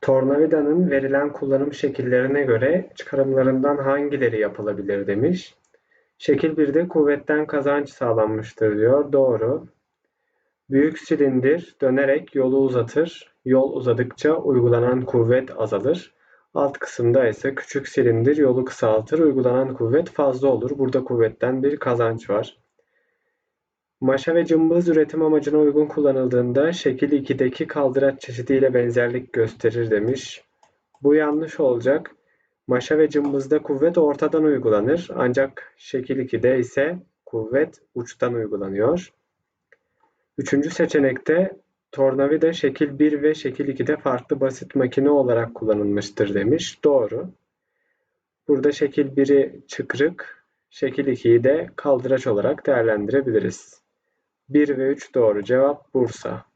Tornavidanın verilen kullanım şekillerine göre çıkarımlarından hangileri yapılabilir demiş. Şekil 1'de kuvvetten kazanç sağlanmıştır diyor. Doğru. Büyük silindir dönerek yolu uzatır. Yol uzadıkça uygulanan kuvvet azalır. Alt kısımda ise küçük silindir yolu kısaltır. Uygulanan kuvvet fazla olur. Burada kuvvetten bir kazanç var. Maşa ve cımbız üretim amacına uygun kullanıldığında şekil 2'deki kaldıraç çeşidiyle benzerlik gösterir demiş. Bu yanlış olacak. Maşa ve cımbızda kuvvet ortadan uygulanır ancak şekil 2'de ise kuvvet uçtan uygulanıyor. Üçüncü seçenekte tornavida şekil 1 ve şekil 2'de farklı basit makine olarak kullanılmıştır demiş. Doğru. Burada şekil 1'i çıkrık, şekil 2'yi de kaldıraç olarak değerlendirebiliriz. 1 ve 3 doğru cevap Bursa.